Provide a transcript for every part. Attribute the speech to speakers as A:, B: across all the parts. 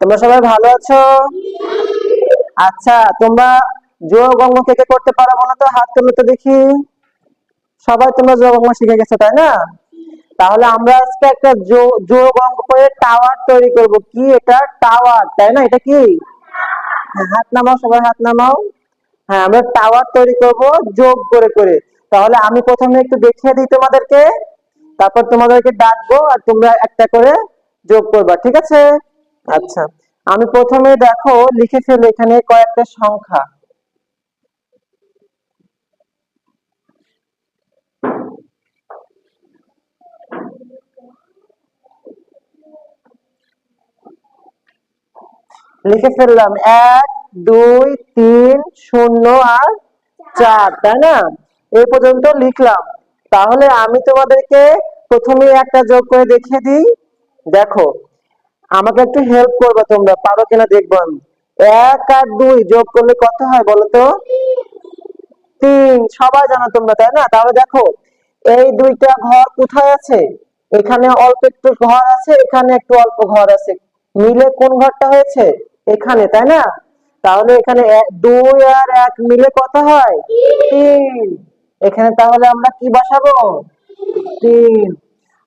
A: তোমরা সবাই ভালো আছো? আচ্ছা তোমরা যোগ অঙ্গ কে কে করতে পারো বলো তো হাত তুলো তো দেখি। সবাই তোমরা যোগ অঙ্গ শিখে গেছো তাই না? তাহলে আমরা আজকে একটা যোগ অঙ্ক করে টাওয়ার তৈরি করব। কি এটা? টাওয়ার তাই না? এটা কি? হ্যাঁ, হাত নামাও সবাই হাত নামাও। হ্যাঁ আমরা টাওয়ার তৈরি করব যোগ করে করে। তাহলে আমি প্রথমে একটু দেখিয়ে দিই তোমাদেরকে। তারপর তোমাদেরকে ডাকবো আর তোমরা একটা করে যোগ করবা ঠিক আছে? আচ্ছা আমি প্রথমে দেখো লিখে ফেলো এখানে কয়েকটা সংখ্যা। লিখে ফেললাম এক, দুই, তিন, শূন্য আর চার, তাই না? এই পর্যন্ত লিখলাম। তাহলে আমি তোমাদেরকে প্রথমে একটা যোগ করে দেখিয়ে দিই। দেখো আমাকে একটু হেল্প করবে তোমরা, পারো কিনা দেখব আমি। এক আর দুই যোগ করলে কত হয় বলো তো? তিন, সবাই জানো তোমরা, তাই না? তাহলে দেখো, এই দুইটা ঘর কোথায় আছে? এখানে অল্প একটু ঘর আছে, এখানে একটু অল্প ঘর আছে। মিলে কোন ঘরটা হয়েছে? এখানে, তাই না? তাহলে এখানে দুই আর এক মিলে কত হয়? তিন। এখানে তাহলে আমরা কি বসাবো? তিন।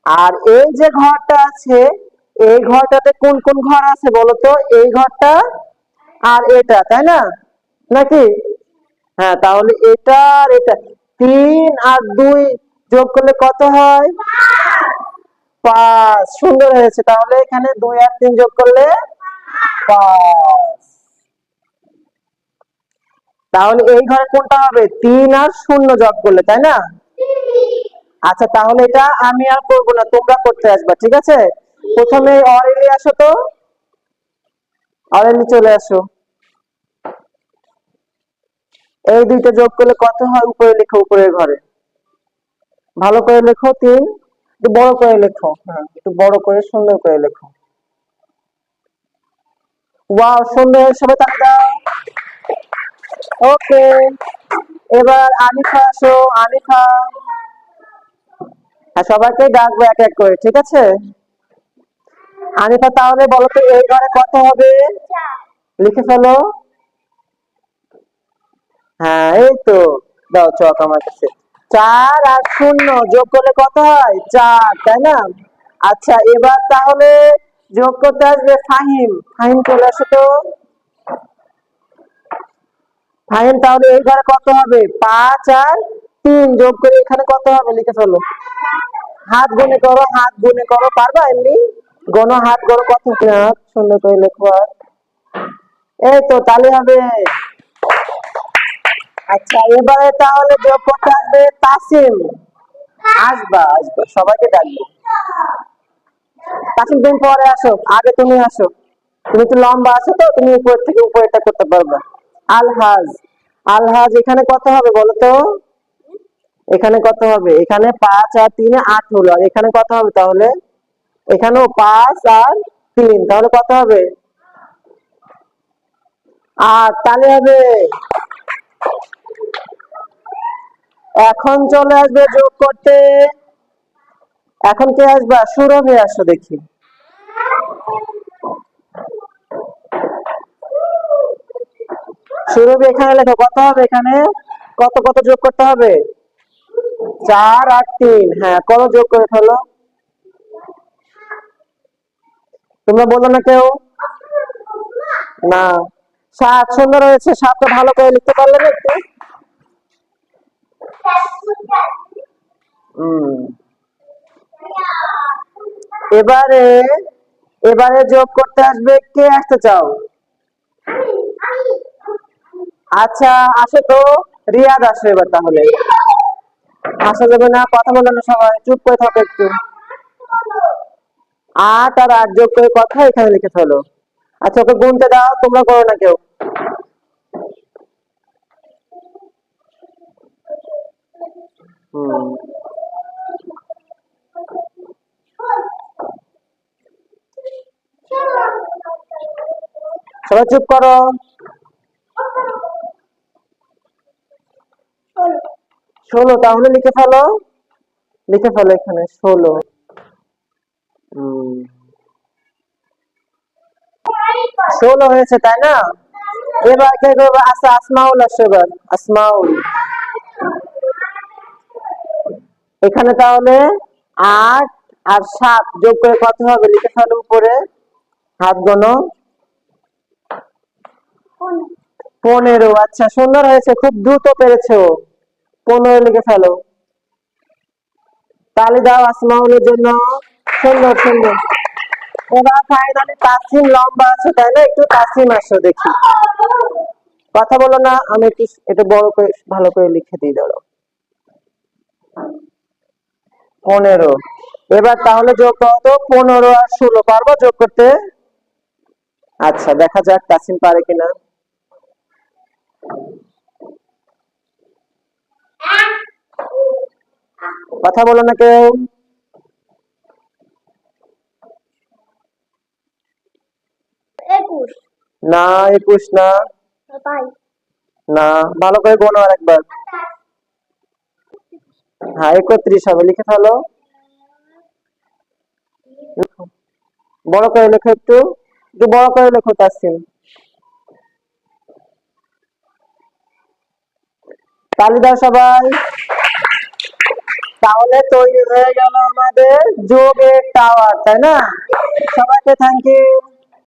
A: আর এই যে ঘরটা আছে এই ঘরটাতে কোন কোন ঘর আছে বলো তো এই ঘরটা আর এটা, তাই না? নাকি? হ্যাঁ তাহলে এটা আর এটা। তিন আর দুই যোগ করলে কত হয়? পাঁচ। সুন্দর হয়েছে। তাহলে এখানে দুই আর তিন যোগ করলে পাঁচ। তাহলে এই ঘরে কোনটা হবে? তিন আর শূন্য যোগ করলে, তাই না? আচ্ছা তাহলে এটা আমি আর করব না। তোমরা করতে আসবা, ঠিক আছে? প্রথমে অরেলি আসো তো। অরেলি চলে আসো। এই দুইটা যোগ করলে কত হয় উপরে লেখো, উপরের ঘরে। ভালো করে লেখো, তিন। একটু বড় করে লেখো। হ্যাঁ একটু বড় করে, সুন্দর করে লেখো। ওয়াও, সুন্দর, সবাই দাও। ওকে, এবার আনিফা আসো, আনিফা। আর সবাইকে ডাকবো এক এক করে, ঠিক আছে? আনিফা, তাহলে বলো তো, এই ঘরে কত হবে? লিখে ফেলো। হ্যাঁ এই তো। দাও চক আমার কাছে। চার আর শূন্য, যোগ করলে কত হয়? চার, তাই না? আচ্ছা এবার তাহলে যোগ করতে আসবে ফাহিম। ফাহিম চলে আসো তো। ফাহিম, তাহলে এই ঘরে কত হবে? পাঁচ আর তিন, যোগ করে এখানে কত হবে? লিখে ফেলো। হাত গুনে করো, হাত গুনে করো, পারবা এমনি? গণ হাত কত না লেখো আর। এই তো হবে। আচ্ছা এবারে তাহলে আসবে তাসিম। আসবা আসবা, সবাইকে ডাকবো। তাসিম পরে আসো, আগে তুমি আসো। তুমি তো লম্বা আছো তো, তুমি উপর থেকে উপরেটা করতে পারবে। আলহাজ আলহাজ, এখানে কত হবে বলো তো? এখানে কত হবে? এখানে পাঁচ আর তিনে আট হলো, আর এখানে কত হবে তাহলে? এখানেও পাঁচ আর তিন, তাহলে কত হবে? আর তাহলে হবে এখন চলে আসবে যোগ করতে। এখন কে আসবা? সুরভি আসো দেখি। সুরভি এখানে লেখো, কত হবে এখানে? কত কত যোগ করতে হবে? চার আর তিন হ্যাঁ কত যোগ করে ফেলো। তোমরা বলো না কেউ? না। সাত সুন্দর হয়েছে সাতটা ভালো করে লিখতে পারলে না একটু? এবারে এবারে যোগ করতে আসবে কে আসতে চাও? আচ্ছা আসো তো। রিয়াদ আসো এবার তাহলে। আসা যাবে না, কথা বলো না সবাই, চুপ করে থাকো একটু। আট আর আট যোগ করে কথা এখানে লিখে ফেলো। আচ্ছা ওকে গুনতে দাও, তোমরা করো না কেউ। সবাই চুপ করো। ষোলো, তাহলে লিখে ফেলো। লিখে ফেলো এখানে, ষোলো। ষোলো হয়েছে, তাই না? এবার কে করব? আচ্ছা আসমাউল আসছে এবার আসমাউল। এখানে তাহলে আট আর সাত যোগ করে কত হবে? লিখে ফেলো উপরে। হাত গনো পনেরো আচ্ছা সুন্দর হয়েছে, খুব দ্রুত পেরেছ পনেরো লিখে ফেলো। তালি দাও আসমাউলের জন্য। সুন্দর সুন্দর। এবার ফাইনালি তাসিম লম্বা আছে, তাই না? একটু তাসিম আসো দেখি। কথা বলো না, আমি একটু এটা বড় করে, ভালো করে লিখে দিই ধরো। পনেরো। এবার তাহলে যোগ করো পনেরো আর ষোলো। পারব যোগ করতে? আচ্ছা দেখা যাক তাসিম পারে কিনা। কথা বলো না কেউ
B: একুশ
A: না একুশ না। না ভালো করে গোনো আর একবার হ্যাঁ একত্রিশ হবে লিখে ফেলো। বড় করে লেখো একটু। একটু বড় করে লেখো তাসিম তালি দাও সবাই। তাহলে তৈরি হয়ে গেল আমাদের যোগের টাওয়ার তাই না? সবাইকে থ্যাংক ইউ